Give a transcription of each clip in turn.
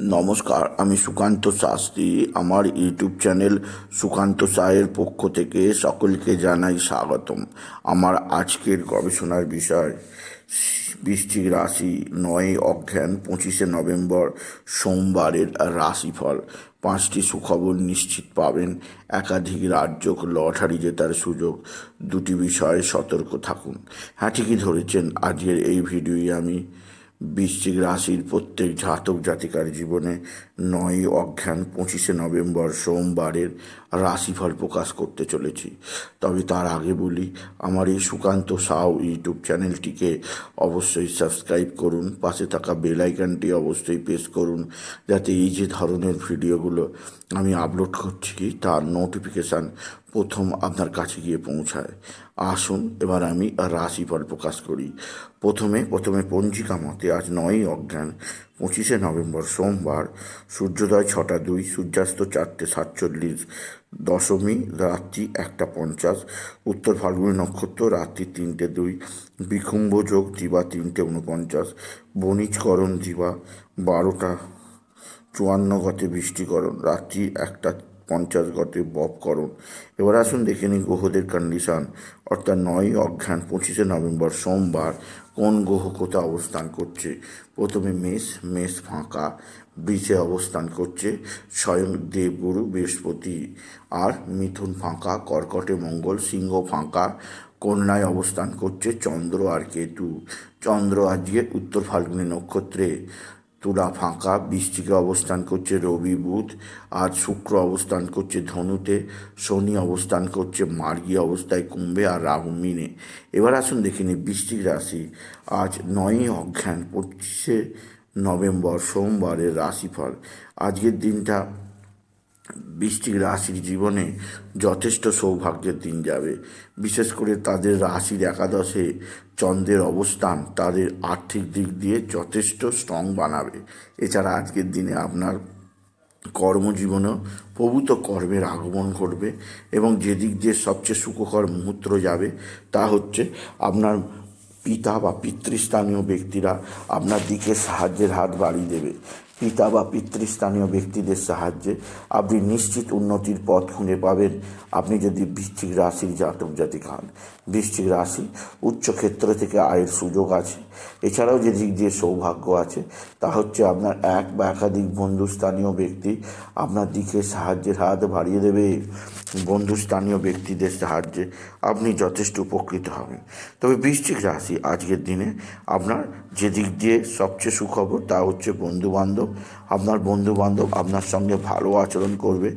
নমস্কার, আমি সুকান্ত শাস্ত্রী। আমার ইউটিউব চ্যানেল সুকান্ত সায়ের পক্ষ থেকে সকলকে জানাই স্বাগতম। আমার আজকের গবেষণার বিষয়, বৃশ্চিক রাশি নয় অজ্ঞান, পঁচিশে নভেম্বর, সোমবারের রাশিফল। পাঁচটি সুখবর নিশ্চিত পাবেন। একাধিক রাজ্য লটারি জেতার সুযোগ। দুটি বিষয়ে সতর্ক থাকুন। হ্যাঁ ঠিকই ধরেছেন। আজকের এই ভিডিওই আমি বৃশ্চিক রাশির প্রত্যেক জাতক জাতিকার জীবনে নয় অজ্ঞান পঁচিশে নভেম্বর সোমবারের রাশিফল প্রকাশ করতে চলেছি। তবে তার আগে বলি, আমার এই সুকান্ত সাউ ইউটিউব চ্যানেলটিকে অবশ্যই সাবস্ক্রাইব করুন, পাশে থাকা বেল আইকনটি অবশ্যই প্রেস করুন, যাতে এই যে ধরনের ভিডিওগুলো আমি আপলোড করছি, তার নোটিফিকেশান প্রথম আপনার কাছে গিয়ে পৌঁছায়। আসুন, এবার আমি রাশিফল প্রকাশ করি। প্রথমে প্রথমে পঞ্জিকা মতে আজ নয়ই অজ্ঞান। পঁচিশে নভেম্বর সোমবার সূর্যোদয় ছটা দুই, সূর্যাস্ত চারটে সাতচল্লিশ দশমী রাত্রি একটা পঞ্চাশ, উত্তর ফাল্গুনী নক্ষত্র রাত্রি তিনটে দুই বিকুম্ভ যোগ দিবা তিনটে উনপঞ্চাশ বণিজকরণ দিবা বারোটা, চুয়ান্ন গতে বৃষ্টিকরণ, রাত্রি একটা পঞ্চাশ গতে বপকরণ এবার আসুন দেখে নিই গ্রহদের কন্ডিশন অর্থাৎ নয় অজ্ঞান পঁচিশে নভেম্বর সোমবার কোন গ্রহ কোথায় অবস্থান করছে? প্রথমে মেষ মেষ ফাঁকা, বৃষে অবস্থান করছে, স্বয়ং দেবগুরু বৃহস্পতি। আর মিথুন ফাঁকা, কর্কটে মঙ্গল, সিংহ ফাঁকা, কন্যায় অবস্থান করছে চন্দ্র আর কেতু। চন্দ্র আজকে উত্তর ফাল্গুনী নক্ষত্রে। তুলা ফাঁকা, বৃষ্টিকে অবস্থান করছে রবি বুধ, আর শুক্র অবস্থান করছে ধনুতে, শনি অবস্থান করছে মার্গী অবস্থায় কুম্ভে, আর রাহু মিনে। এবার আসুন দেখে নিই বৃষ্টিক রাশি। আজ নয়ই অজ্ঞান পঁচিশে নভেম্বর, সোমবারের রাশিফল। আজকের দিনটা বৃষ্টিক রাশির জীবনে যথেষ্ট সৌভাগ্যের দিন যাবে। বিশেষ করে তাদের রাশির একাদশে চন্দ্রের অবস্থান তাদের আর্থিক দিক দিয়ে যথেষ্ট স্ট্রং বানাবে। এছাড়া আজকের দিনে আপনার কর্মজীবনেও প্রভূত কর্মের আগমন ঘটবে এবং যে দিক দিয়ে সবচেয়ে সুখকর মুহূর্ত যাবে তা হচ্ছে আপনার পিতা বা পিতৃস্থানীয় ব্যক্তিরা আপনার দিকে সাহায্যের হাত বাড়িয়ে দেবে। পিতা বা পিতৃস্থানীয় ব্যক্তিদের সাহায্যে আপনি নিশ্চিত উন্নতির পথ খুঁজে পাবেন। আপনি যদি বৃশ্চিক রাশির জাতক জাতিক হন, বৃশ্চিক রাশি উচ্চ ক্ষেত্র থেকে আয়ের সুযোগ আছে। এছাড়াও যে দিক দিয়ে সৌভাগ্য আছে, তা হচ্ছে আপনার এক বা একাধিক বন্ধুস্থানীয় ব্যক্তি আপনার দিকে সাহায্যের হাত বাড়িয়ে দেবে। বন্ধুস্থানীয় ব্যক্তিদের সাহায্যে আপনি যথেষ্ট উপকৃত হবেন। তবে বৃশ্চিক রাশি আজকের দিনে আপনার যে দিক দিয়ে সবচেয়ে সুখবর, তা হচ্ছে বন্ধুবান্ধব আপনার বন্ধুবান্ধব আপনার সঙ্গে ভালো আচরণ করবে,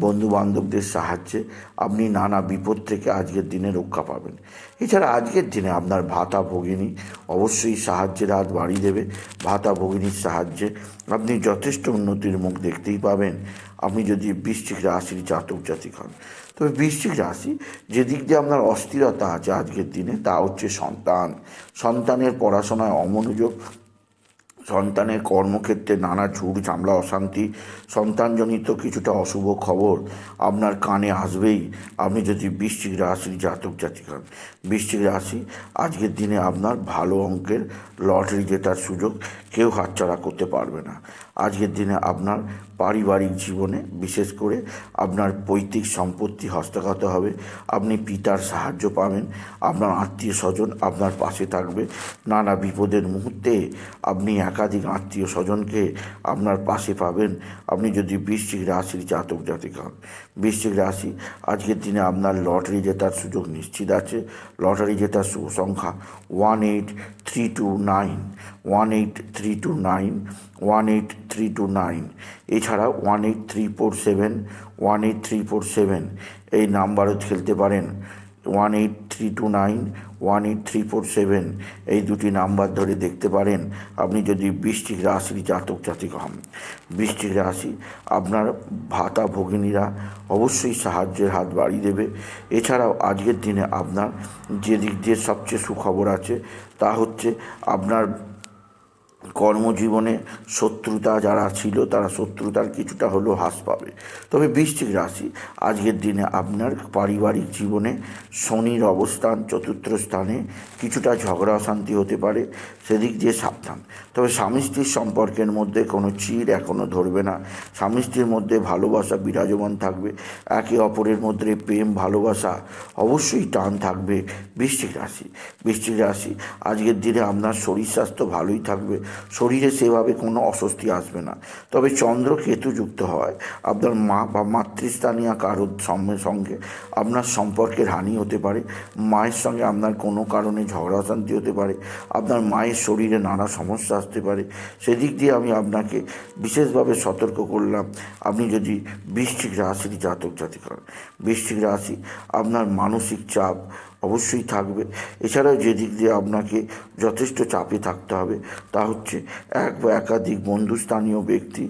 বন্ধুবান্ধবদের সাহায্যে আপনি নানা বিপদ থেকে আজকের দিনে রক্ষা পাবেন। এছাড়া আজকের দিনে আপনার ভাতা ভগিনী অবশ্যই সাহায্যের হাত বাড়িয়ে দেবে। ভাতা ভগিনীর সাহায্যে আপনি যথেষ্ট উন্নতির মুখ দেখতেই পাবেন। আপনি যদি বৃশ্চিক রাশির জাতক জাতিক হন, তবে বৃশ্চিক রাশি যে দিক দিয়ে আপনার অস্থিরতা আছে আজকের দিনে তা হচ্ছে সন্তান। সন্তানের পড়াশোনায় অমনোযোগ সন্তানের কর্মক্ষেত্রে নানা ঝুড় ঝামলা, অশান্তি, সন্তানজনিত কিছুটা অশুভ খবর আপনার কানে আসবেই। আপনি যদি বৃশ্চিক রাশির জাতক জাতিক হন, বৃশ্চিক রাশি আজকের দিনে আপনার ভালো অঙ্কের লটারি জেতার সুযোগ কেউ হাতছাড়া করতে পারবে না। আজকের দিনে আপনার পারিবারিক জীবনে বিশেষ করে আপনার পৈতৃক সম্পত্তি হস্তগত হবে, আপনি পিতার সাহায্য পাবেন, আপনার আত্মীয় স্বজন আপনার পাশে থাকবে, নানা বিপদের মুহূর্তে আপনি একাধিক আত্মীয় স্বজনকে আপনার পাশে পাবেন। আপনি যদি বৃশ্চিক রাশির জাতক জাতিক হন বৃশ্চিক রাশি, আজকের দিনে আপনার লটারি জেতার সুযোগ নিশ্চিত আছে। লটারি জেতার শুভ সংখ্যা one eight three two nine, one eight three two nine, one eight three two nine. এছাড়া one eight three four seven, one eight three four seven. এই নাম্বারও খেলতে পারেন। One eight three two nine one eight three four seven এই দুটি number ধরে দেখতে পারেন। আপনি যদি বৃষ্টিক রাশির জাতক জাতিক হন, বৃষ্টিক রাশি আপনার ভাতা ভগিনীরা অবশ্যই সাহায্যের হাত বাড়িয়ে দেবে। এছাড়াও আজকের দিনে আপনার যে দিক দিয়ে সবচেয়ে সুখবর আছে, তা হচ্ছে আপনার কর্মজীবনে শত্রুতা যারা ছিল, তারা শত্রুতার কিছুটা হলেও হ্রাস পাবে। তবে বৃশ্চিক রাশি, আজকের দিনে আপনার পারিবারিক জীবনে শনির অবস্থান চতুর্থ স্থানে কিছুটা ঝগড়া অশান্তি হতে পারে, সেদিক দিয়ে সাবধান। তবে স্বামী স্ত্রীর সম্পর্কের মধ্যে কোনো চির এখনও ধরবে না। স্বামী স্ত্রীর মধ্যে ভালোবাসা বিরাজমান থাকবে, একে অপরের মধ্যে প্রেম, ভালোবাসা অবশ্যই টান থাকবে বৃশ্চিক রাশি। বৃশ্চিক রাশি, আজকের দিনে আপনার শরীর স্বাস্থ্য ভালোই থাকবে শরীরে সেভাবে কোনো অস্বস্তি আসবে না। তবে চন্দ্র কেতু যুক্ত হয়। আপনার মা বা মাতৃস্থানীয় কারোর সঙ্গে সঙ্গে আপনার সম্পর্কের হানি হতে পারে। মায়ের সঙ্গে আপনার কোনো কারণে ঝগড়া অশান্তি হতে পারে। আপনার মায়ের শরীরে নানা সমস্যা আসতে পারে। সেদিক দিয়ে আমি আপনাকে বিশেষভাবে সতর্ক করলাম, আপনি যদি বৃশ্চিক রাশির জাতক জাতিক হন বৃশ্চিক রাশি আপনার মানসিক চাপ অবশ্যই থাকবে। এছাড়াও যে দিক দিয়ে আপনাকে যথেষ্ট চাপে থাকতে হবে, তা হচ্ছে এক বা একাধিক বন্ধুস্থানীয় ব্যক্তি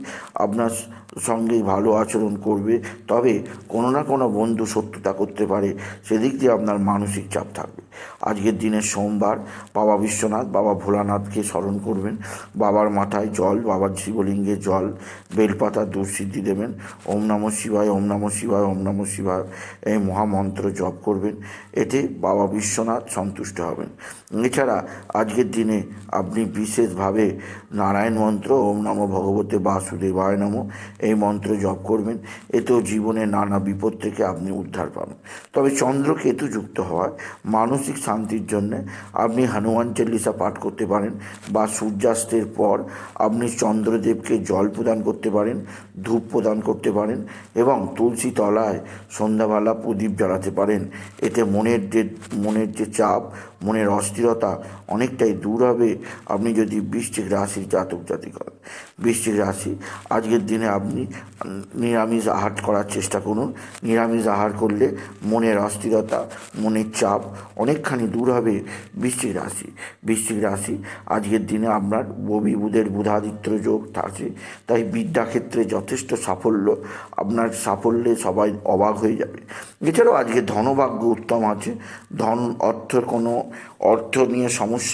আপনার সঙ্গে ভালো আচরণ করবে, তবে কোনো না কোনো বন্ধু শত্রুতা করতে পারে, সেদিক দিয়ে আপনার মানসিক চাপ থাকবে। আজকের দিনে সোমবার, বাবা বিশ্বনাথ, বাবা ভোলানাথকে স্মরণ করবেন। বাবার মাথায় জল বাবার শিবলিঙ্গে জল, বেলপাতা দুঃসিদ্ধি দেবেন। ওম নম শিবায়, ওম নম শিবায়, ওম নম শিবায়, এই মহামন্ত্র জপ করবেন। এতে বাবা বিশ্বনাথ সন্তুষ্ট হবেন। এছাড়া আজকের দিনে আপনি বিশেষভাবে নারায়ণ মন্ত্র, ওম নম ভগবতে বাসুদেবায় নম এই মন্ত্র জপ করবেন, এতেও জীবনে নানা বিপদ থেকে আপনি উদ্ধার পাবেন। তবে চন্দ্র কেতু যুক্ত হওয়ায় মানসিক শান্তির জন্য আপনি হনুমান চল্লিশা পাঠ করতে পারেন বা সূর্যাস্তের পর আপনি চন্দ্রদেবকে জল প্রদান করতে পারেন, ধূপ প্রদান করতে পারেন এবং তুলসী তলায় সন্ধ্যাবেলা প্রদীপ জ্বালাতে পারেন। এতে মনের যে মনের যে চাপ মনের অস্থিরতা অনেকটাই দূর হবে। আপনি যদি বৃশ্চিক রাশির জাতক জাতিক হন বৃশ্চিক রাশি, আজকের দিনে আপনি নিরামিষ আহার করার চেষ্টা করুন। নিরামিষ আহার করলে মনের অস্থিরতা, মনের চাপ অনেকখানি দূর হবে বৃশ্চিক রাশি। বৃশ্চিক রাশি, আজকের দিনে আপনার ববি বুধের বুধাদিত্য যোগ থাকে তাই বিদ্যাক্ষেত্রে যথেষ্ট সাফল্য, আপনার সাফল্যে সবাই অবাক হয়ে যাবে। এছাড়াও আজকে ধনভাগ্য উত্তম আছে। ধন অর্থের কোনো অর্থ নিয়ে সমস্যা